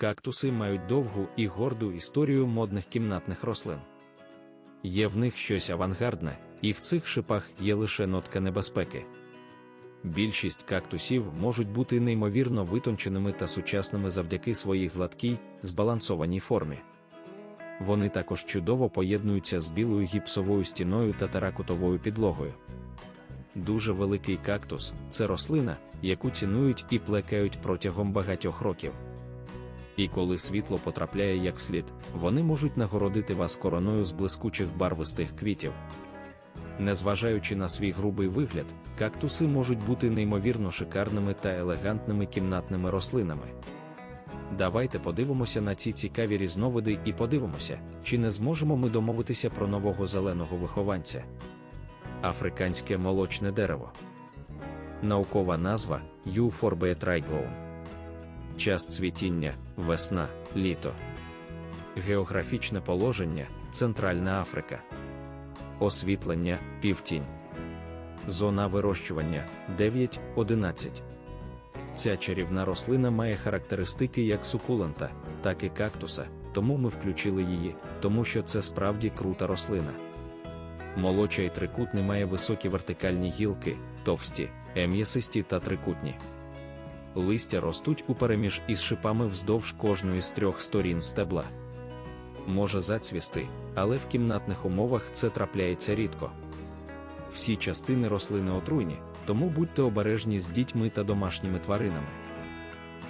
Кактуси мають довгу і горду історію модних кімнатних рослин. Є в них щось авангардне, і в цих шипах є лише нотка небезпеки. Більшість кактусів можуть бути неймовірно витонченими та сучасними завдяки своїй гладкій, збалансованій формі. Вони також чудово поєднуються з білою гіпсовою стіною та теракотовою підлогою. Дуже великий кактус це рослина, яку цінують і плекають протягом багатьох років. І коли світло потрапляє як слід, вони можуть нагородити вас короною з блискучих барвистих квітів. Незважаючи на свій грубий вигляд, кактуси можуть бути неймовірно шикарними та елегантними кімнатними рослинами. Давайте подивимося на ці цікаві різновиди і подивимося, чи не зможемо ми домовитися про нового зеленого вихованця. Африканське молочне дерево. Наукова назва Euphorbia trigoum. Час цвітіння, весна, літо. Географічне положення Центральна Африка. Освітлення півтінь. Зона вирощування 9-11. Ця чарівна рослина має характеристики як сукулента, так і кактуса, тому ми включили її, тому що це справді крута рослина. Молочай трикутний має високі вертикальні гілки, товсті, ем'ясисті та трикутні. Листя ростуть у переміж із шипами вздовж кожної з трьох сторін стебла. Може зацвісти, але в кімнатних умовах це трапляється рідко. Всі частини рослини отруйні, тому будьте обережні з дітьми та домашніми тваринами.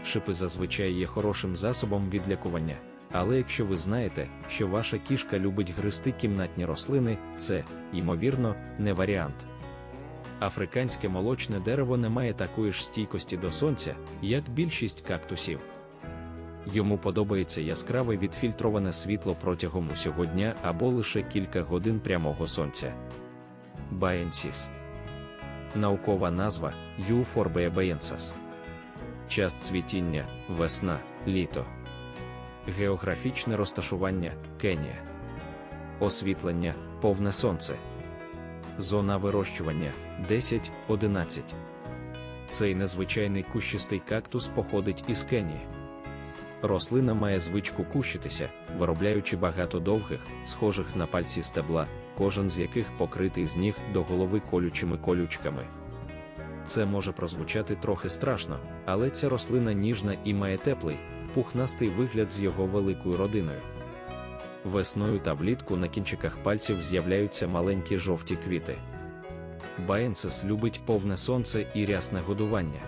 Шипи зазвичай є хорошим засобом від лікування, але якщо ви знаєте, що ваша кішка любить гристи кімнатні рослини, це, ймовірно, не варіант. Африканське молочне дерево не має такої ж стійкості до сонця, як більшість кактусів. Йому подобається яскраве відфільтроване світло протягом усього дня або лише кілька годин прямого сонця. Baensis. Наукова назва Euphorbia baensis. Час цвітіння, весна, літо. Географічне розташування Кенія. Освітлення, повне сонце. Зона вирощування 10-11. Цей незвичайний кущистий кактус походить із Кенії. Рослина має звичку кущитися, виробляючи багато довгих, схожих на пальці стебла, кожен з яких покритий з ніг до голови колючими колючками. Це може прозвучати трохи страшно, але ця рослина ніжна і має теплий, пухнастий вигляд з його великою родиною. Весною та влітку на кінчиках пальців з'являються маленькі жовті квіти. Баенсис любить повне сонце і рясне годування.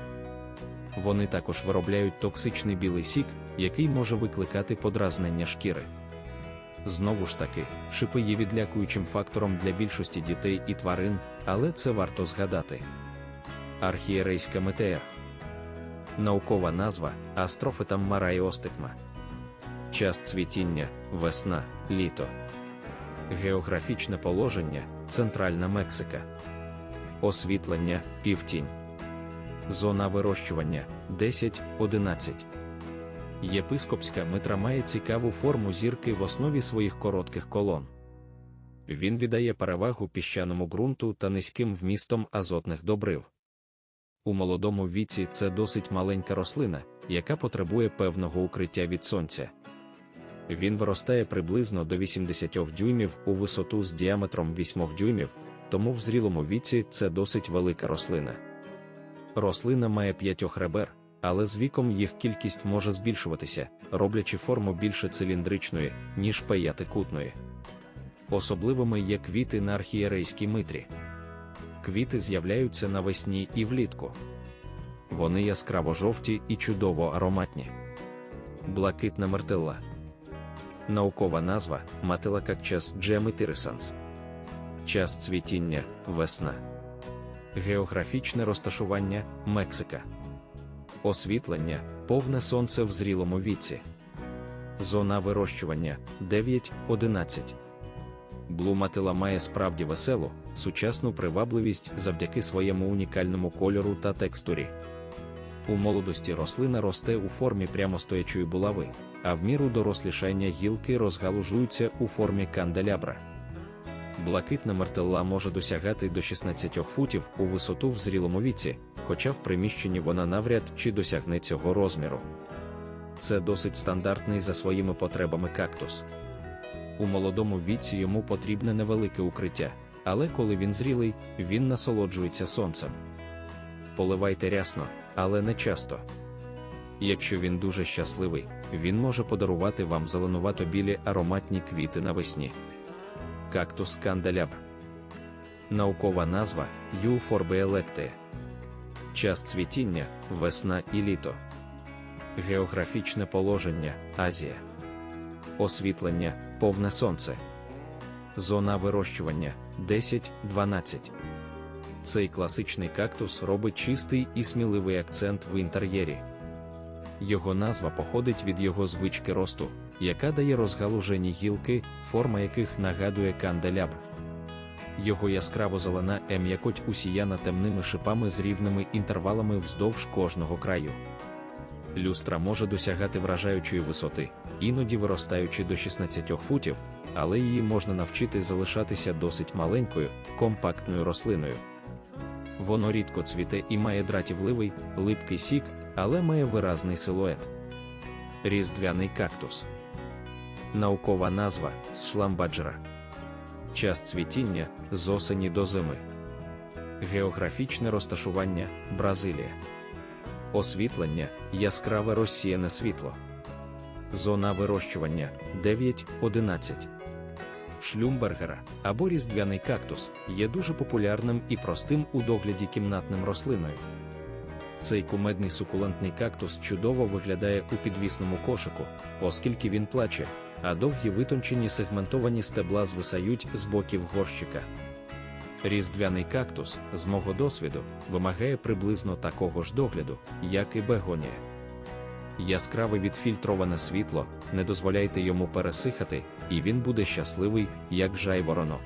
Вони також виробляють токсичний білий сік, який може викликати подразнення шкіри. Знову ж таки, шипи є відлякуючим фактором для більшості дітей і тварин, але це варто згадати. Архієрейська метея. Наукова назва Астрофетам мараїостигма. Час цвітіння, весна, літо. Географічне положення Центральна Мексика. Освітлення півтінь. Зона вирощування 10-11. Єпископська митра має цікаву форму зірки в основі своїх коротких колон. Він віддає перевагу піщаному ґрунту та низьким вмістом азотних добрив. У молодому віці це досить маленька рослина, яка потребує певного укриття від сонця. Він виростає приблизно до 80 дюймів у висоту з діаметром 8 дюймів, тому в зрілому віці це досить велика рослина. Рослина має п'ятьох ребер, але з віком їх кількість може збільшуватися, роблячи форму більше циліндричної, ніж паятикутної. Особливими є квіти на архієрейській митрі. Квіти з'являються навесні і влітку. Вони яскраво жовті і чудово ароматні. Блакитна мертелла. Наукова назва Мателакакчас джемитирисанс. Час цвітіння весна. Географічне розташування Мексика. Освітлення повне сонце в зрілому віці. Зона вирощування 9-11. Блуматила має справді веселу, сучасну привабливість завдяки своєму унікальному кольору та текстурі. У молодості рослина росте у формі прямостоячої булави, а в міру дорослішання гілки розгалужуються у формі канделябра. Блакитна мертелла може досягати до 16 футів у висоту в зрілому віці, хоча в приміщенні вона навряд чи досягне цього розміру. Це досить стандартний за своїми потребами кактус. У молодому віці йому потрібне невелике укриття, але коли він зрілий, він насолоджується сонцем. Поливайте рясно, але не часто. Якщо він дуже щасливий, він може подарувати вам зеленувато білі ароматні квіти навесні. Кактус канделябр. Наукова назва electea. Час цвітіння весна і літо. Географічне положення Азія. Освітлення повне сонце. Зона вирощування 10-12. Цей класичний кактус робить чистий і сміливий акцент в інтер'єрі. Його назва походить від його звички росту, яка дає розгалужені гілки, форма яких нагадує канделябр. Його яскраво зелена ем'якоть усіяна темними шипами з рівними інтервалами вздовж кожного краю. Люстра може досягати вражаючої висоти, іноді виростаючи до 16 футів, але її можна навчити залишатися досить маленькою, компактною рослиною. Воно рідко цвіте і має дратівливий, липкий сік, але має виразний силует. Різдвяний кактус. Наукова назва сламбаджра. Час цвітіння з осені до зими. Географічне розташування Бразилія. Освітлення яскраве розсіяне світло. Зона вирощування 9-11. Шлюмбергера або різдвяний кактус є дуже популярним і простим у догляді кімнатним рослиною. Цей кумедний сукулентний кактус чудово виглядає у підвісному кошику, оскільки він плаче, а довгі витончені сегментовані стебла звисають з боків горщика. Різдвяний кактус, з мого досвіду, вимагає приблизно такого ж догляду, як і бегонія. Яскраве відфільтроване світло, не дозволяйте йому пересихати, і він буде щасливий, як жайворонок.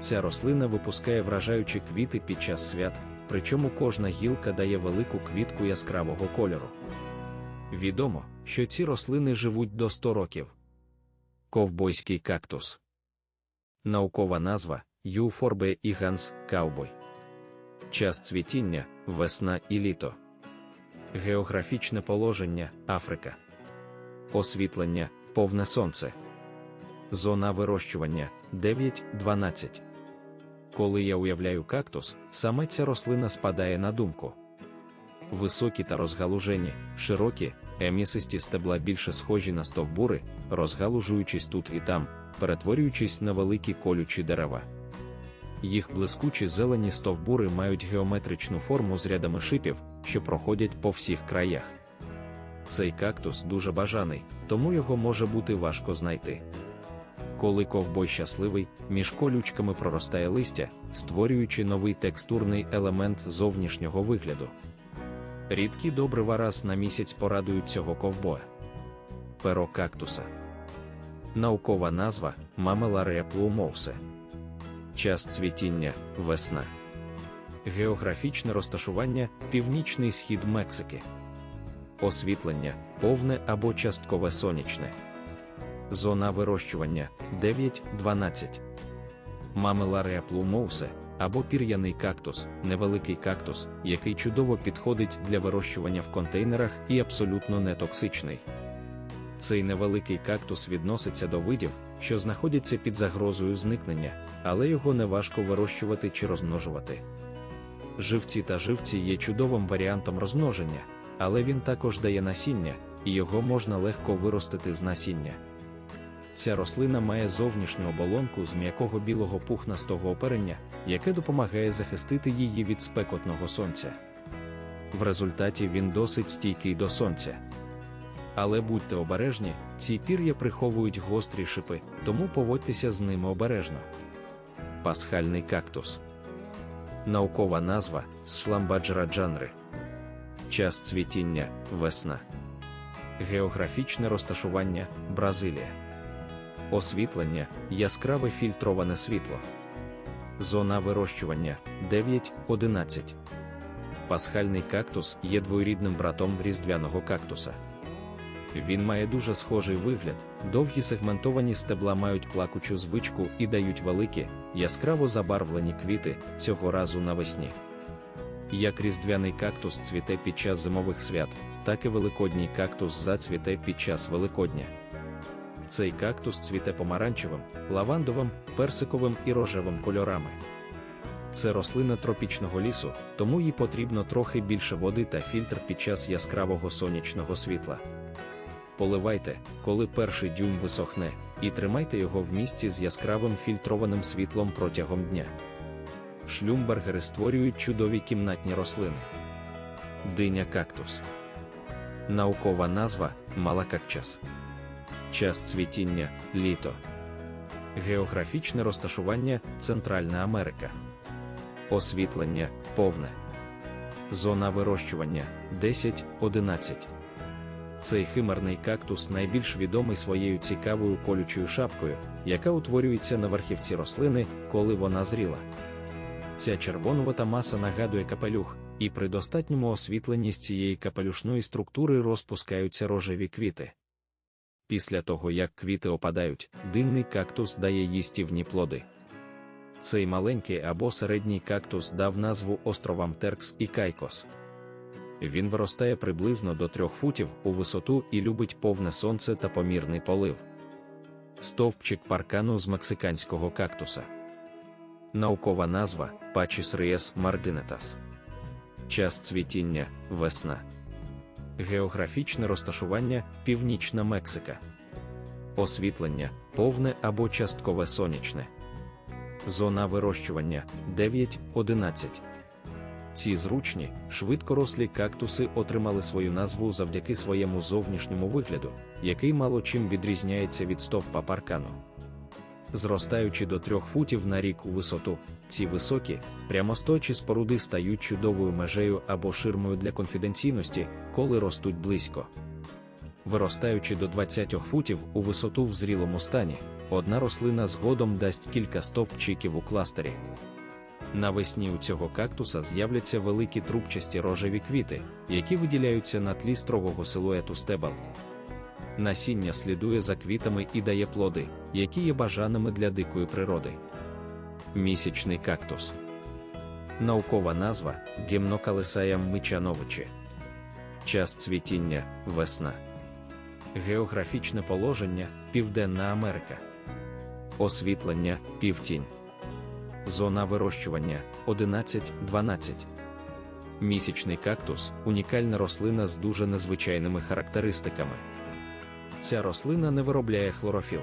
Ця рослина випускає вражаючі квіти під час свят, причому кожна гілка дає велику квітку яскравого кольору. Відомо, що ці рослини живуть до 100 років. Ковбойський кактус. Наукова назва Euphorbia іганс Cowboy. Час цвітіння весна і літо. Географічне положення Африка. Освітлення повне сонце. Зона вирощування 9-12. Коли я уявляю кактус, саме ця рослина спадає на думку. Високі та розгалужені, широкі, емісисті стебла більше схожі на стовбури, розгалужуючись тут і там, перетворюючись на великі колючі дерева. Їх блискучі зелені стовбури мають геометричну форму з рядами шипів, що проходять по всіх краях. Цей кактус дуже бажаний, тому його може бути важко знайти. Коли ковбой щасливий, між колючками проростає листя, створюючи новий текстурний елемент зовнішнього вигляду. Рідкі добрива раз на місяць порадують цього ковбоя. Перо кактуса. Наукова назва Мамеларія плумовсе. Час цвітіння весна. Географічне розташування північний схід Мексики. Освітлення повне або часткове сонячне. Зона вирощування 9-12. Мамеларія плумоусе або пір'яний кактус, невеликий кактус, який чудово підходить для вирощування в контейнерах і абсолютно не токсичний. Цей невеликий кактус відноситься до видів, що знаходяться під загрозою зникнення, але його не важко вирощувати чи розмножувати. Живці та живці є чудовим варіантом розмноження, але він також дає насіння, і його можна легко виростити з насіння. Ця рослина має зовнішню оболонку з м'якого білого пухнастого оперення, яке допомагає захистити її від спекотного сонця. В результаті він досить стійкий до сонця. Але будьте обережні, ці пір'я приховують гострі шипи, тому поводьтеся з ними обережно. Пасхальний кактус. Наукова назва Сламбаджра джанри. Час цвітіння весна. Географічне розташування Бразилія. Освітлення яскраве фільтроване світло. Зона вирощування 9-11. Пасхальний кактус є двоюрідним братом різдвяного кактуса. Він має дуже схожий вигляд, довгі сегментовані стебла мають плакучу звичку і дають великі, яскраво забарвлені квіти цього разу навесні. Як різдвяний кактус цвіте під час зимових свят, так і великодній кактус зацвіте під час Великодня. Цей кактус цвіте помаранчевим, лавандовим, персиковим і рожевим кольорами. Це рослина тропічного лісу, тому їй потрібно трохи більше води та фільтр під час яскравого сонячного світла. Поливайте, коли перший дюйм висохне, і тримайте його в місці з яскравим фільтрованим світлом протягом дня. Шлюмбергери створюють чудові кімнатні рослини. Диня кактус. Наукова назва малакакчас. Час цвітіння літо. Географічне розташування Центральна Америка. Освітлення повне. Зона вирощування 10-11. Цей химерний кактус найбільш відомий своєю цікавою колючою шапкою, яка утворюється на верхівці рослини, коли вона зріла. Ця червонувата маса нагадує капелюх, і при достатньому освітленні з цієї капелюшної структури розпускаються рожеві квіти. Після того, як квіти опадають, динний кактус дає їстівні плоди. Цей маленький або середній кактус дав назву островам Теркс і Кайкос. Він виростає приблизно до трьох футів у висоту і любить повне сонце та помірний полив. Стовпчик паркану з мексиканського кактуса. Наукова назва Pachys ries marginetas. Час цвітіння весна. Географічне розташування Північна Мексика. Освітлення повне або часткове сонячне. Зона вирощування 9-11. Ці зручні, швидкорослі кактуси отримали свою назву завдяки своєму зовнішньому вигляду, який мало чим відрізняється від стовпа паркану. Зростаючи до трьох футів на рік у висоту, ці високі, прямосточі споруди стають чудовою межею або ширмою для конфіденційності, коли ростуть близько. Виростаючи до 20 футів у висоту в зрілому стані, одна рослина згодом дасть кілька стовпчиків у кластері. Навесні у цього кактуса з'являться великі трубчасті рожеві квіти, які виділяються на тлі строгого силуету стебел. Насіння слідує за квітами і дає плоди, які є бажаними для дикої природи. Місячний кактус. Наукова назва Гімнокалесая мичановичі. Час цвітіння весна. Географічне положення Південна Америка. Освітлення півтінь. Зона вирощування 11-12. Місячний кактус унікальна рослина з дуже незвичайними характеристиками. Ця рослина не виробляє хлорофіл.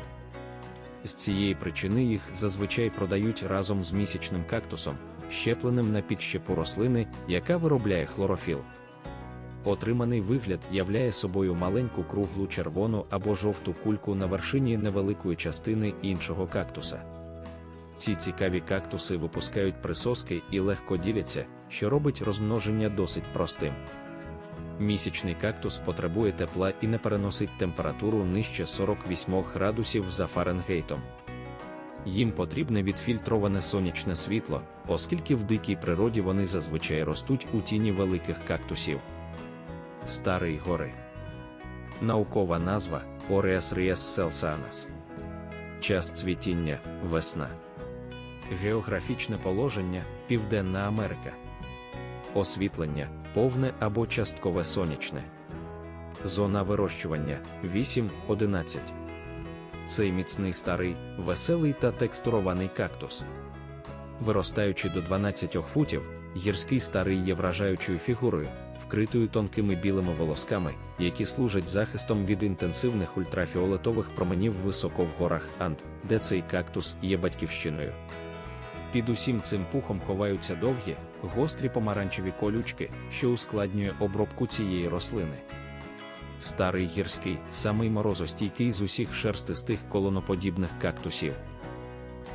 З цієї причини їх зазвичай продають разом з місячним кактусом, щепленим на підщепу рослини, яка виробляє хлорофіл. Отриманий вигляд являє собою маленьку круглу червону або жовту кульку на вершині невеликої частини іншого кактуса. Ці цікаві кактуси випускають присоски і легко діляться, що робить розмноження досить простим. Місячний кактус потребує тепла і не переносить температуру нижче 48 градусів за Фаренгейтом. Їм потрібне відфільтроване сонячне світло, оскільки в дикій природі вони зазвичай ростуть у тіні великих кактусів. Старий гори. Наукова назва Ореас Ries Selsanas. Час цвітіння весна. Географічне положення Південна Америка. Освітлення повне або часткове сонячне. Зона вирощування 8-11. Цей міцний старий, веселий та текстурований кактус. Виростаючи до 12 футів, гірський старий є вражаючою фігурою, вкритою тонкими білими волосками, які служать захистом від інтенсивних ультрафіолетових променів високо в горах Анд, де цей кактус є батьківщиною. Під усім цим пухом ховаються довгі, гострі помаранчеві колючки, що ускладнює обробку цієї рослини. Старий гірський, самий морозостійкий з усіх шерстистих колоноподібних кактусів.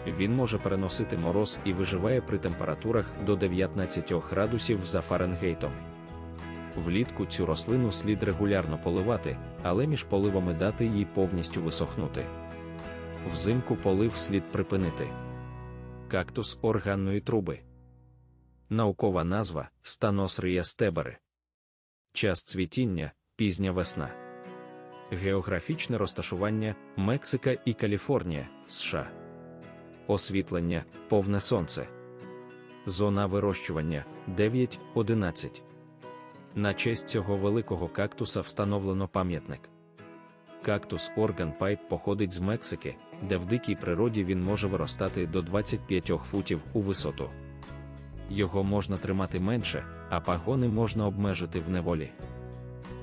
Він може переносити мороз і виживає при температурах до 19 градусів за Фаренгейтом. Влітку цю рослину слід регулярно поливати, але між поливами дати їй повністю висохнути. Взимку полив слід припинити. Кактус органної труби. Наукова назва Станос стебери. Час цвітіння пізня весна. Географічне розташування Мексика і Каліфорнія, США. Освітлення повне сонце. Зона вирощування 9-11. На честь цього великого кактуса встановлено пам'ятник. Кактус Орган Пайп походить з Мексики, де в дикій природі він може виростати до 25 футів у висоту. Його можна тримати менше, а пагони можна обмежити в неволі.